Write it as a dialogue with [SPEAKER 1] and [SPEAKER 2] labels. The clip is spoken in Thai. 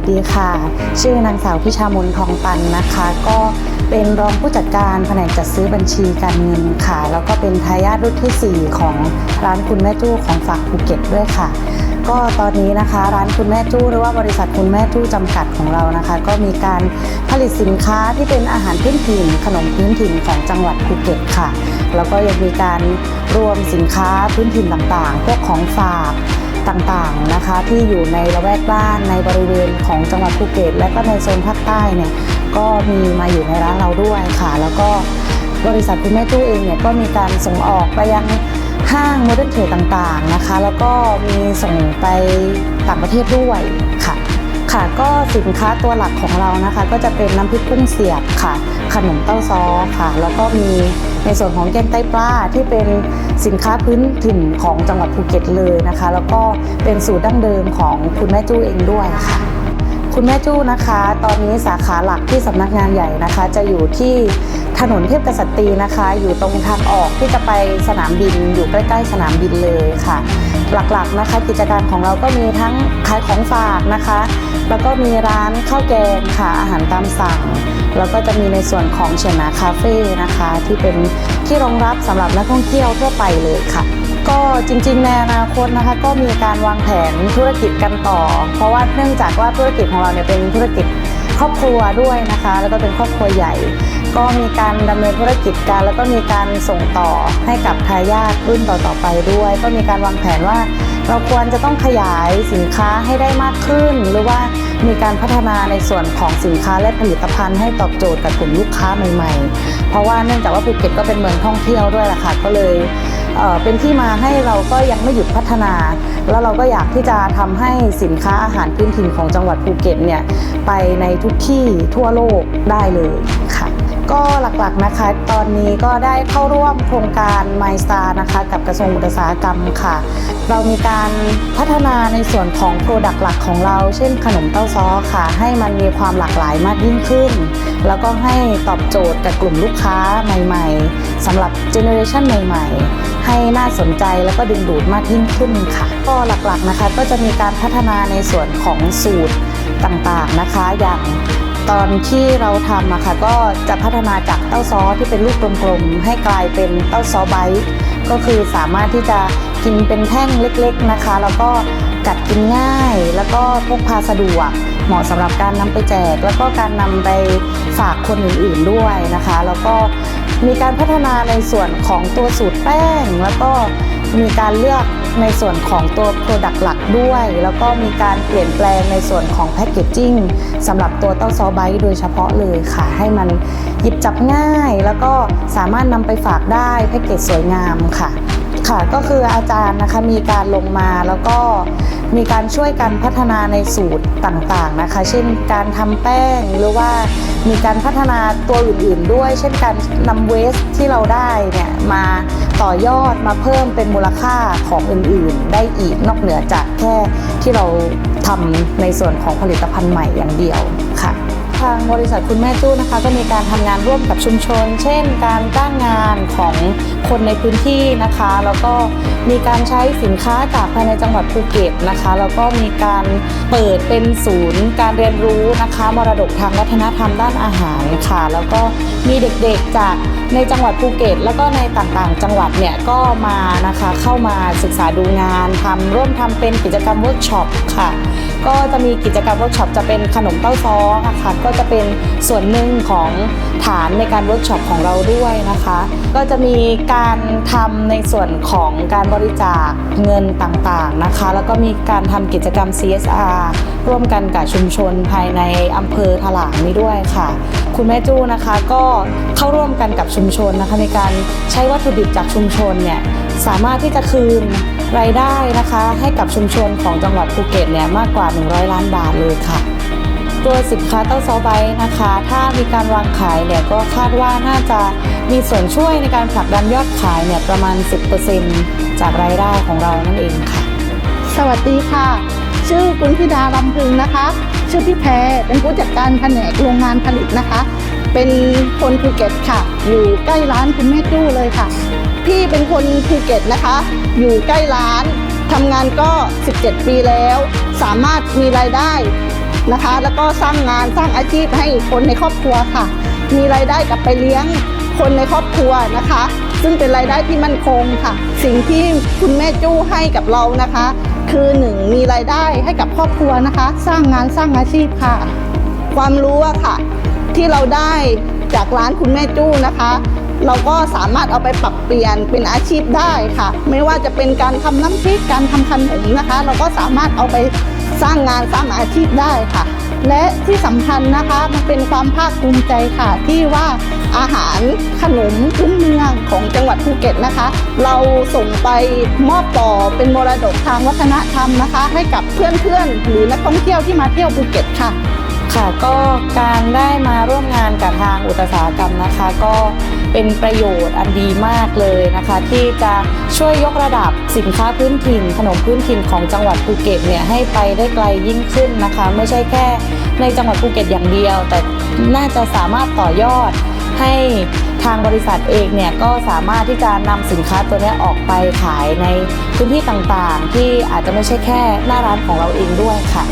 [SPEAKER 1] สดีค่ะ ชื่อนางสาวพิชามนทองปันนะคะ ก็เป็นรองผู้จัดการแผนกจัดซื้อบัญชีการเงินค่ะ แล้วก็เป็นทายาทรุ่นทีสี่ 4 ของร้านคุณแม่จู้ของฝากภูเก็ตด้วยค่ะ ก็ตอนนี้นะคะ ร้านคุณแม่จู้หรือว่าบริษัทคุณแม่จู้จำกัดของเรานะคะ ก็มีการผลิตสินค้าที่เป็นอาหารพื้นถิ่น ขนมพื้นถิ่นของจังหวัดภูเก็ตค่ะ แล้วก็ยังมีการรวมสินค้าพื้นถิ่นต่างๆ พวกของฝาก ต่างๆนะคะที่อยู่ในละแวกบ้านในบริเวณของจังหวัดภูเก็ต และก็ในโซนภาคใต้เนี่ยก็มีมาอยู่ในร้านเราด้วยค่ะ แล้วก็บริษัทคุณแม่ตู้เองเนี่ยก็มีการส่งออกไปยังห้างโมเดิร์นเทรดต่างๆนะคะ แล้วก็มีส่งไปต่างประเทศด้วยค่ะ ค่ะก็สินค้าตัวหลักของเรานะคะ ก็จะเป็นน้ำพริกกุ้งเสียบค่ะ ขนมเต้าซอค่ะ แล้วก็มีในส่วนของแกงไตปลาที่เป็นสินค้าพื้นถิ่นของจังหวัดภูเก็ตเลยนะคะ แล้วก็เป็นสูตรดั้งเดิมของคุณแม่จู้เองด้วยค่ะ คุณแม่จู้นะคะ ตอนนี้สาขาหลักที่สำนักงานใหญ่นะคะ จะอยู่ที่ถนนเทพกษัตรีนะคะ อยู่ตรงทางออกที่จะไปสนามบินอยู่ใกล้ ๆ สนามบินเลยค่ะ หลักๆนะคะ กิจการของเราก็มีทั้งขายของฝากนะคะ แล้วก็มีร้านข้าวแกงค่ะอาหารตามสั่ง แล้วก็จะมีในส่วนของเชนาคาเฟ่นะคะ ที่เป็นที่รองรับสำหรับนักท่องเที่ยวทั่วไปเลยค่ะก็จริงๆในอนาคตนะคะก็มีการวางแผนธุรกิจกันต่อ เพราะว่าเนื่องจากว่าธุรกิจของเราเนี่ยเป็นธุรกิจครอบครัวด้วยนะคะ แล้วก็เป็นครอบครัวใหญ่ ก็มีการดำเนินธุรกิจกันแล้วก็มีการส่งต่อให้กับทายาทรุ่นต่อๆไปด้วย ก็มีการวางแผนว่า เราควรจะต้องขยายสินค้าให้ได้มากขึ้น หรือว่ามีการพัฒนาในส่วนของสินค้าและผลิตภัณฑ์ให้ตอบโจทย์กับกลุ่มลูกค้าใหม่ ๆ เพราะว่าเนื่องจากว่าภูเก็ตก็เป็นเมืองท่องเที่ยวด้วยล่ะค่ะก็เลยเเป็นที่มาให้เราก็ยังไม่หยุดพัฒนา แล้วเราก็อยากที่จะทำให้สินค้าอาหารพื้นถิ่นของจังหวัดภูเก็ตเนี่ยไปในทุกที่ทั่วโลกได้เลยค่ะ ก็หลักๆนะคะ ตอนนี้ก็ได้เข้าร่วมโครงการ My Star นะคะ กับกระทรวงอุตสาหกรรมค่ะ เรามีการพัฒนาในส่วนของโปรดักต์หลักของเรา เช่นขนมเต้าซ้อค่ะ ให้มันมีความหลากหลายมากยิ่งขึ้น แล้วก็ให้ตอบโจทย์กับกลุ่มลูกค้าใหม่ๆสำหรับเจเนอเรชันใหม่ ๆ ให้น่าสนใจแล้วก็ดึงดูดมากยิ่งขึ้นค่ะ ก็หลักๆนะคะก็จะมีการพัฒนาในส่วนของสูตรต่างๆนะคะ อย่าง ตอนที่เราทำอะค่ะก็จะพัฒนาจากเต้าซอที่เป็นลูกกลมๆให้กลายเป็นเต้าซอไบต์ก็คือสามารถที่จะกินเป็นแท่งเล็กๆนะคะ แล้วก็กัดกินง่าย แล้วก็พกพาสะดวกเหมาะสำหรับการนำไปแจก แล้วก็การนำไปฝากคนอื่นๆด้วยนะคะ แล้วก็มีการพัฒนาในส่วนของตัวสูตรแป้งแล้วก็ มีการเลือกในส่วนของตัว Product หลักด้วย แล้วก็มีการเปลี่ยนแปลงในส่วนของแพคเกจจิ้งสำหรับตัวเต้าซอไบต์โดยเฉพาะเลยค่ะ ให้มันหยิบจับง่าย แล้วก็สามารถนำไปฝากได้แพ็กเกจสวยงามค่ะ ค่ะ ก็คืออาจารย์นะคะมีการลงมาแล้วก็มีการช่วยกันพัฒนาในสูตรต่างๆนะคะ เช่นการทำแป้งหรือว่ามีการพัฒนาตัวอื่นๆด้วย เช่นการนำเวสที่เราได้เนี่ยมาต่อยอดมาเพิ่มเป็นมูลค่าของอื่นๆ ได้อีกนอกเหนือจากแค่ที่เราทำในส่วนของผลิตภัณฑ์ใหม่อย่างเดียว ทางบริษัทคุณแม่จู้นะคะ ก็มีการทำงานร่วมกับชุมชน เช่น การจ้างงานของคนในพื้นที่นะคะ แล้วก็มีการใช้สินค้าจากภายในจังหวัดภูเก็ตนะคะ แล้วก็มีการเปิดเป็นศูนย์การเรียนรู้นะคะ มรดกทางวัฒนธรรมด้านอาหารค่ะ แล้วก็มีเด็กๆจากในจังหวัดภูเก็ต แล้วก็ในต่างๆ จังหวัดเนี่ยก็มานะคะเข้ามาศึกษาดูงานทำร่วมทำเป็นกิจกรรมเวิร์กช็อปค่ะก็จะมีกิจกรรมเวิร์กช็อปจะเป็นขนมเต้าซ้อค่ะก็จะเป็นส่วนหนึ่งของฐานในการเวิร์กช็อปของเราด้วยนะคะ ก็จะมีการทำในส่วนของการบริจาคเงินต่างๆนะคะ แล้วก็มีการทำกิจกรรม CSR ร่วมกันกับชุมชนภายในอำเภอถลางนี้ด้วยค่ะ คุณแม่จู้นะคะ ก็เข้าร่วมกันกับชุมชนนะคะในการใช้วัตถุดิบจากชุมชนเนี่ยสามารถที่จะคืนรายได้นะคะ ให้กับชุมชนของจังหวัดภูเก็ตเนี่ยมากกว่า 100 ล้านบาทเลยค่ะ ตัวสินค้าเต้าซอไบต์นะคะ ถ้ามีการวางขายเนี่ยก็คาดว่าน่าจะมีส่วนช่วยในการผลักดันยอดขายเนี่ยประมาณ 10%จากรายได้ของเรานั่นเองค่ะ
[SPEAKER 2] สวัสดีค่ะ ชื่อกุณธิดาลำพึงนะคะ ชื่อพี่แพรเป็นผู้จัดการแผนกโรงงานผลิตนะคะ เป็นคนภูเก็ตค่ะ อยู่ใกล้ร้านคุณแม่จู้เลยค่ะ พี่เป็นคนภูเก็ตนะคะ อยู่ใกล้ร้านทำงานก็ 17 ปีแล้ว สามารถมีรายได้นะคะ แล้วก็สร้างงานสร้างอาชีพให้คนในครอบครัวค่ะ มีรายได้กลับไปเลี้ยงคนในครอบครัวนะคะ ซึ่งเป็นรายได้ที่มั่นคงค่ะ สิ่งที่คุณแม่จู้ให้กับเรานะคะ คือหนึ่งมีรายได้ให้กับครอบครัวนะคะ สร้างงานสร้างอาชีพค่ะ ความรู้อะค่ะ ที่เราได้จากร้านคุณแม่จู้นะคะ เราก็สามารถเอาไปปรับเปลี่ยนเป็นอาชีพได้ค่ะ ไม่ว่าจะเป็นการทำน้ำพริกการทำขนมนะคะ เราก็สามารถเอาไปสร้างงานสร้างอาชีพได้ค่ะ และที่สำคัญนะคะมันเป็นความภาคภูมิใจค่ะที่ว่าอาหารขนมพื้นเมืองของจังหวัดภูเก็ตนะคะ เราส่งไปมอบต่อเป็นมรดกทางวัฒนธรรมนะคะ ให้กับเพื่อนๆ หรือนักท่องเที่ยวที่มาเที่ยวภูเก็ตค่ะ
[SPEAKER 1] ค่ะก็การได้มาร่วมงานกับทางอุตสาหกรรมนะคะ ก็ เป็นประโยชน์อันดีมากเลยนะคะ ที่จะช่วยยกระดับสินค้าพื้นถิ่น ขนมพื้นถิ่นของจังหวัดภูเก็ตเนี่ยให้ไปได้ไกลยิ่งขึ้นนะคะ ไม่ใช่แค่ในจังหวัดภูเก็ตอย่างเดียว แต่น่าจะสามารถต่อยอดให้ทางบริษัทเองเนี่ยก็สามารถที่จะนำสินค้าตัวนี้ออกไปขายในพื้นที่ต่างๆ ที่อาจจะไม่ใช่แค่หน้าร้านของเราเองด้วยค่ะ